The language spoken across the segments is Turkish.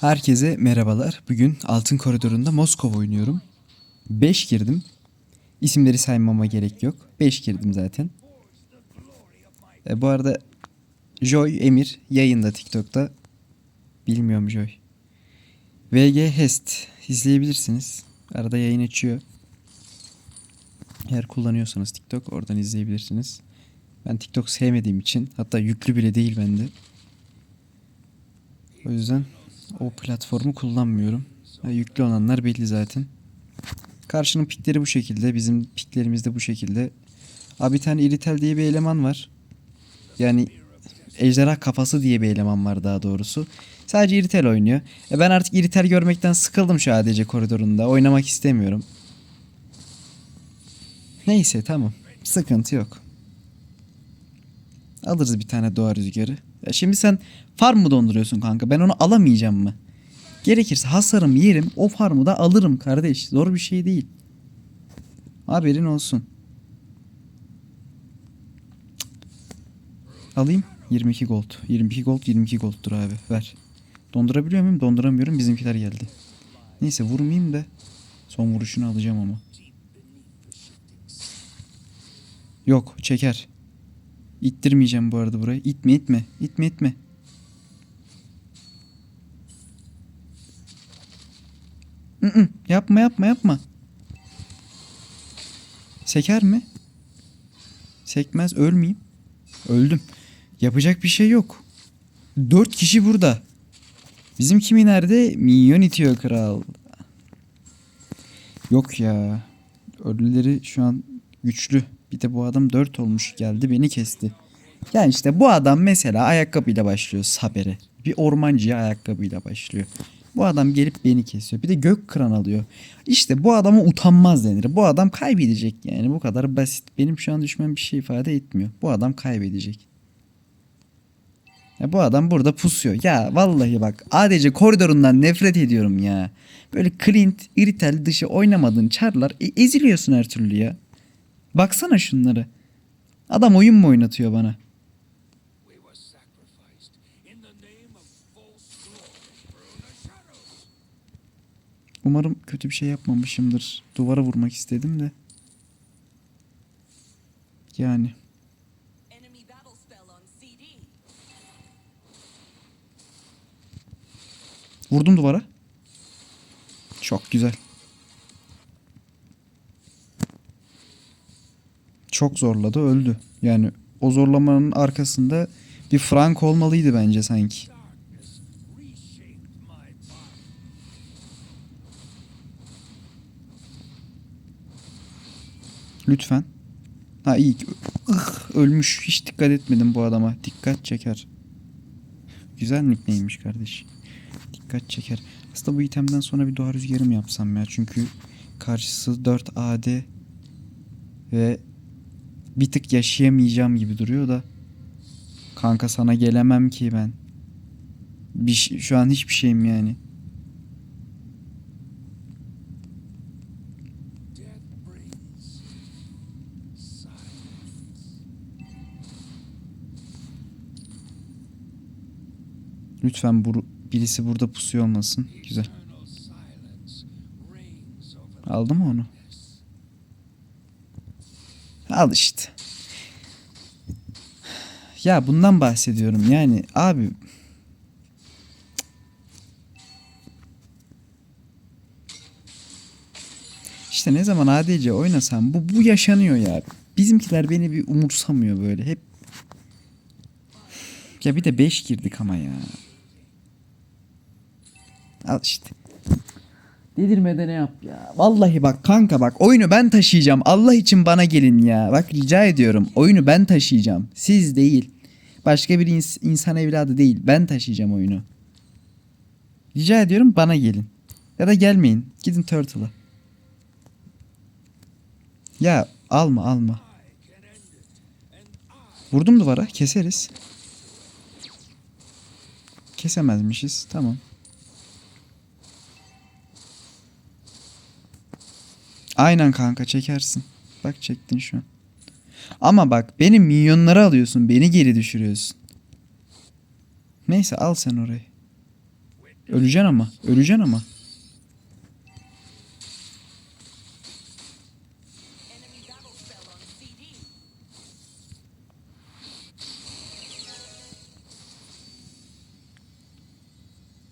Herkese merhabalar. Bugün Altın Koridor'unda Moskova oynuyorum. 5 girdim. İsimleri saymama gerek yok. 5 girdim zaten. E, bu arada Joy Emir yayında TikTok'ta. Bilmiyorum Joy. VG Hest izleyebilirsiniz. Arada yayın açıyor. Eğer kullanıyorsanız TikTok oradan izleyebilirsiniz. Ben TikTok sevmediğim için hatta yüklü bile değil bende. O yüzden o platformu kullanmıyorum. Ha, yüklü olanlar belli zaten. Karşının pikleri bu şekilde. Bizim piklerimiz de bu şekilde. Abi bir tane iritel diye bir eleman var. Yani ejderha kafası diye bir eleman var daha doğrusu. Sadece iritel oynuyor. E ben artık iritel görmekten sıkıldım şu ADC koridorunda. Oynamak istemiyorum. Neyse tamam. Sıkıntı yok. Alırız bir tane doğa rüzgarı. Ya şimdi sen farm mı donduruyorsun kanka? Ben onu alamayacağım mı? Gerekirse hasarım yerim. O farmı da alırım kardeş. Zor bir şey değil. Haberin olsun. Alayım. 22 gold. 22 gold 22 gold'dur abi. Ver. Dondurabiliyor muyum? Donduramıyorum. Bizimkiler geldi. Neyse vurmayayım da. Son vuruşunu alacağım ama. Yok çeker. İttirmeyeceğim bu arada burayı. İtme itme. İtme itme. Mm-mm, yapma yapma yapma. Seker mi? Sekmez ölmeyeyim. Öldüm. Yapacak bir şey yok. Dört kişi burada. Bizim kimi nerede? Minyon itiyor kral. Yok ya. Ölüleri şu an güçlü. Bir de bu adam 4 olmuş geldi beni kesti. Yani işte bu adam mesela ayakkabıyla başlıyor Saber'e. Bir ormancıya ayakkabıyla başlıyor. Bu adam gelip beni kesiyor. Bir de gök kıran alıyor. İşte bu adama utanmaz denir. Bu adam kaybedecek yani bu kadar basit. Benim şu an düşmem bir şey ifade etmiyor. Bu adam kaybedecek. Ya bu adam burada pusuyor. Ya vallahi bak ADC koridorundan nefret ediyorum ya. Böyle Clint, Iritel dışı oynamadığın çarlar e, eziliyorsun her türlü ya. Baksana şunları. Adam oyun mu oynatıyor bana? Umarım kötü bir şey yapmamışımdır. Duvara vurmak istedim de. Yani. Vurdum duvara. Çok güzel. Çok zorladı öldü. Yani o zorlamanın arkasında bir Frank olmalıydı bence sanki. Lütfen. Ha iyi. Ih, ölmüş. Hiç dikkat etmedim bu adama. Dikkat çeker. Güzel nickneymiş kardeş. Dikkat çeker. Aslında bu itemden sonra bir doğa rüzgarı mı yapsam ya? Çünkü karşısı 4 AD ve bir tık yaşayamayacağım gibi duruyor da. Kanka sana gelemem ki ben. Bir, şu an hiçbir şeyim yani. Lütfen buru, birisi burada pusuyor olmasın. Güzel. Aldı mı onu? Al işte. Ya bundan bahsediyorum yani abi. İşte ne zaman ADC oynasam bu bu yaşanıyor ya. Bizimkiler beni bir umursamıyor böyle hep. Ya bir de 5 girdik ama ya. Al işte. Dedirmede ne yap ya. Vallahi bak kanka bak oyunu ben taşıyacağım. Allah için bana gelin ya. Bak rica ediyorum. Oyunu ben taşıyacağım. Siz değil. Başka bir ins- insan evladı değil. Ben taşıyacağım oyunu. Rica ediyorum bana gelin. Ya da gelmeyin. Gidin Turtle'a. Ya alma alma. Vurdum duvara. Keseriz. Kesemezmişiz. Tamam. Aynen kanka çekersin. Bak çektin şu an. Ama bak benim milyonları alıyorsun. Beni geri düşürüyorsun. Neyse al sen orayı. Öleceksin ama. Öleceksin ama.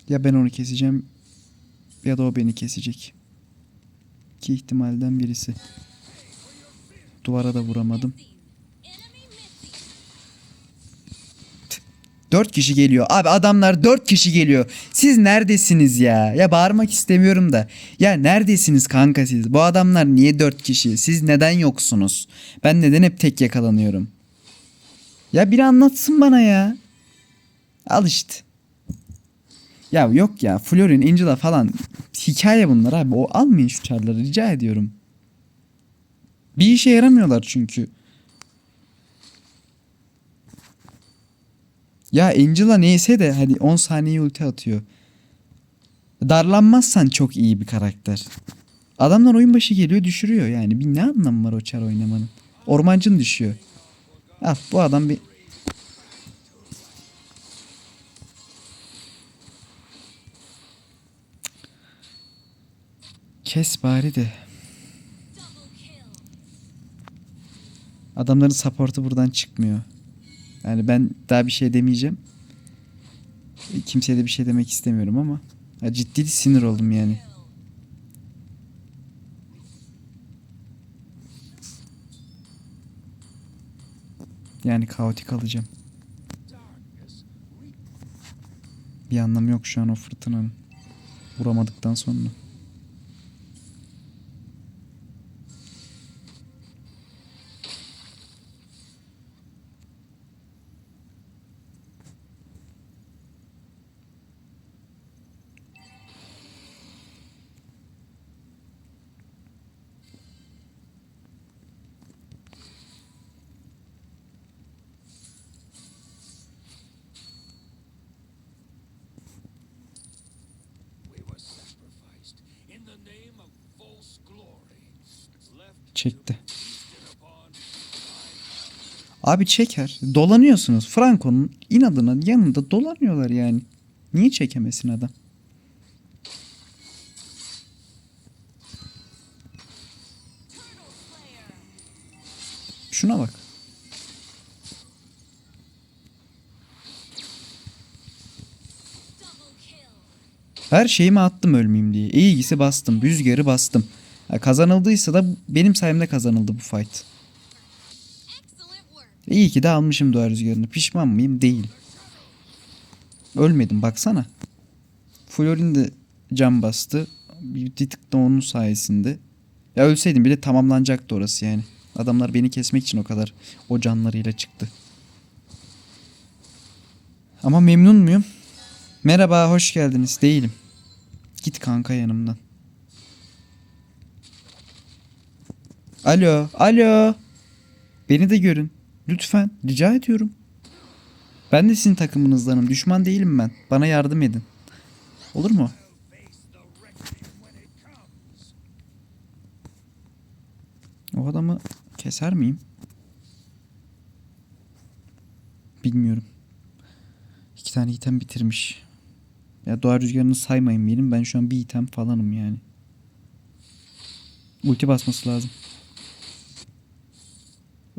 Ya ben onu keseceğim ya da o beni kesecek. İki ihtimalden birisi. Duvara da vuramadım. Dört kişi geliyor. Abi adamlar dört kişi geliyor. Siz neredesiniz ya? Ya bağırmak istemiyorum da. Ya neredesiniz kanka siz? Bu adamlar niye dört kişi? Siz neden yoksunuz? Ben neden hep tek yakalanıyorum? Ya biri anlatsın bana ya. Al işte. Ya yok ya Florin, Angela falan hikaye bunlar abi. O almayın şu çarları rica ediyorum. Bir işe yaramıyorlar çünkü. Ya Angela neyse de hadi 10 saniye ulti atıyor. Darlanmazsan çok iyi bir karakter. Adamlar oyun başı geliyor düşürüyor yani. Bir ne anlamı var o çar oynamanın? Ormancın düşüyor. Al bu adam bir Kes bari de. Adamların support'u buradan çıkmıyor. Yani ben daha bir şey demeyeceğim. Kimseye de bir şey demek istemiyorum ama. Ya ciddi sinir oldum yani. Yani kaotik alacağım. Bir anlamı yok şu an o fırtınanın. Vuramadıktan sonra. Çekti. Abi çeker. Dolanıyorsunuz. Franco'nun inadına yanında dolanıyorlar yani. Niye çekemesin adam? Şuna bak. Her şeyimi attım ölmeyeyim diye. İlgisi bastım. Rüzgarı bastım. Kazanıldıysa da benim sayemde kazanıldı bu fight. İyi ki de almışım doğa rüzgarını. Pişman mıyım? Değil. Ölmedim baksana. Florin de cam bastı. Bir tık da onun sayesinde. Ya ölseydim bile tamamlanacaktı orası yani. Adamlar beni kesmek için o kadar o canlarıyla çıktı. Ama memnun muyum? Merhaba, hoş geldiniz. Değilim. Git kanka yanımdan. Alo, alo. Beni de görün. Lütfen, rica ediyorum. Ben de sizin takımınızdanım. Düşman değilim ben. Bana yardım edin. Olur mu? O adamı keser miyim? Bilmiyorum. İki tane item bitirmiş. Ya doğa rüzgarını saymayın benim. Ben şu an bir item falanım yani. Ulti basması lazım.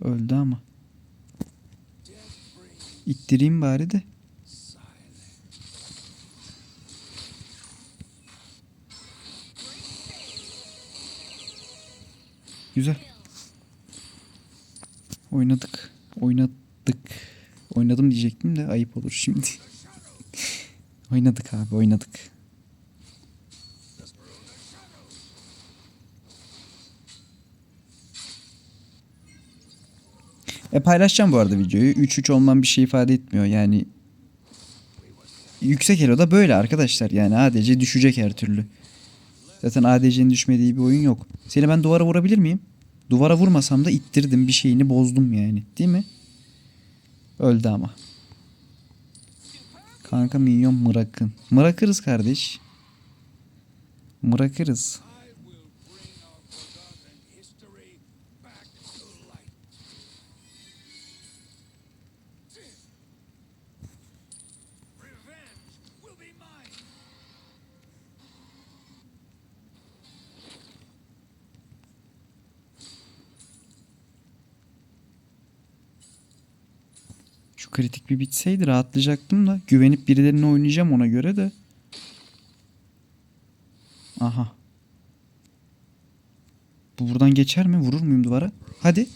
Öldü ama. İttireyim bari de. Güzel. Oynadık. Oynadık. Oynadım diyecektim de ayıp olur şimdi. oynadık abi oynadık. E paylaşacağım bu arada videoyu. 3-3 olmam bir şey ifade etmiyor. Yani yüksek elo'da böyle arkadaşlar. Yani ADC düşecek her türlü. Zaten ADC'nin düşmediği bir oyun yok. Seni ben duvara vurabilir miyim? Duvara vurmasam da ittirdim bir şeyini bozdum yani. Değil mi? Öldü ama. Kanka minyon bırakın. Bırakırız kardeş. Bırakırız. Şu kritik bir bitseydi rahatlayacaktım da. Güvenip birilerine oynayacağım ona göre de. Aha. Bu buradan geçer mi? Vurur muyum duvara? Hadi.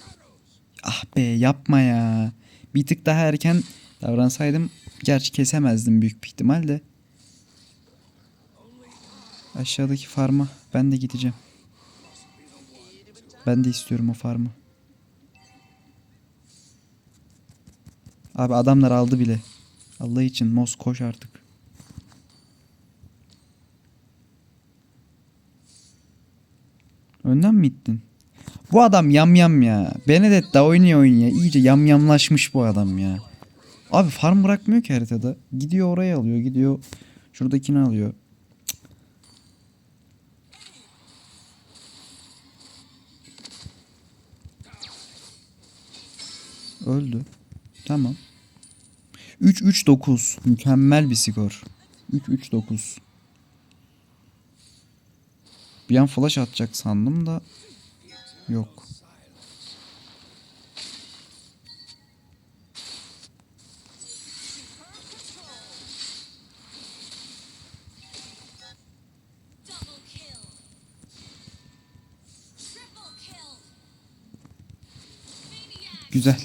Ah be yapma ya. Bir tık daha erken davransaydım gerçi kesemezdim büyük bir ihtimalle. Aşağıdaki farma ben de gideceğim. Ben de istiyorum o farmı. Abi adamlar aldı bile. Allah için Mos koş artık. Önden mi gittin? Bu adam yamyam ya. Benedetta oynuyor oynuyor. İyice yamyamlaşmış bu adam ya. Abi farm bırakmıyor ki haritada. Gidiyor oraya alıyor. Gidiyor şuradakini alıyor. Öldü. Tamam. 3-3-9. Mükemmel bir skor. 3-3-9. Bir an flash atacak sandım da yok. Güzel.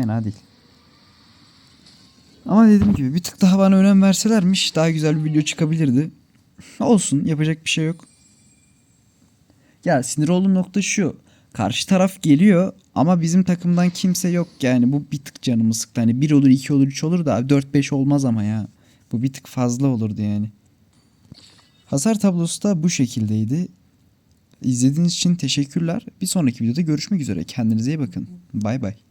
Fena değil. Ama dediğim gibi bir tık daha bana önem verselermiş daha güzel bir video çıkabilirdi. Olsun yapacak bir şey yok. Ya sinir olduğum nokta şu. Karşı taraf geliyor ama bizim takımdan kimse yok yani bu bir tık canımı sıktı. Hani 1 olur 2 olur 3 olur da 4-5 olmaz ama ya. Bu bir tık fazla olurdu yani. Hasar tablosu da bu şekildeydi. İzlediğiniz için teşekkürler. Bir sonraki videoda görüşmek üzere. Kendinize iyi bakın. Bay bay.